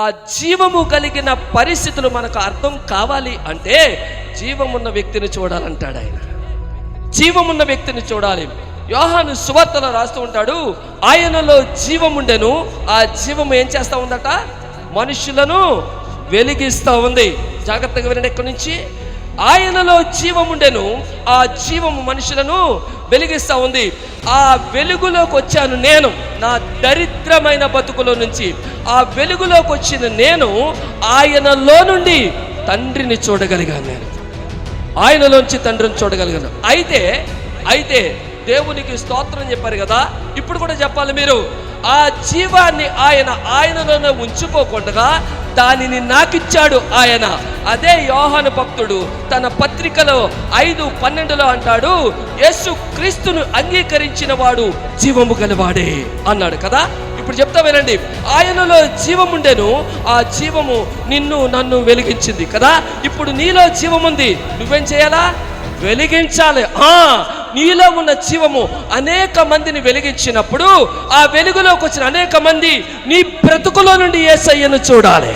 ఆ జీవము కలిగిన పరిస్థితులు మనకు అర్థం కావాలి అంటే జీవమున్న వ్యక్తిని చూడాలంటాడు ఆయన. జీవమున్న వ్యక్తిని చూడాలి. యోహాను సువార్తలో రాస్తూ ఉంటాడు ఆయనలో జీవముండెను ఆ జీవము ఏం చేస్తూ ఉందట? మనుషులను వెలిగిస్తూ ఉంది. జాగ్రత్తగా వినండి ఎక్కడి నుంచి? ఆయనలో జీవముండెను ఆ జీవము మనుషులను వెలిగిస్తూ ఉంది. ఆ వెలుగులోకి వచ్చాను నేను నా దరిద్రమైన బతుకులో నుంచి. ఆ వెలుగులోకి వచ్చిన నేను ఆయనలో నుండి తండ్రిని చూడగలిగాను నేను. ఆయనలోంచి తండ్రిని చూడగలిగాను. అయితే అయితే దేవునికి స్తోత్రం చెప్పారు కదా ఇప్పుడు కూడా చెప్పాలి మీరు. ఆ జీవాన్ని ఆయన ఆయనలోనే ఉంచుకోకుండా దానిని నాకిచ్చాడు ఆయన. అదే యోహాను భక్తుడు తన పత్రికలో ఐదు పన్నెండులో అంటాడు యేసు క్రీస్తును అంగీకరించిన వాడు జీవము గలవాడే అన్నాడు కదా? ఇప్పుడు చెప్తా వినండి. ఆయనలో జీవముండెను ఆ జీవము నిన్ను నన్ను వెలిగించింది కదా? ఇప్పుడు నీలో జీవం ఉంది నువ్వేం చేయాలా? వెలిగించాలి. ఆ నీలో ఉన్న జీవము అనేక మందిని వెలిగించినప్పుడు ఆ వెలుగులోకి వచ్చిన అనేక మంది నీ బ్రతుకులో నుండి ఏసయ్యను చూడాలి.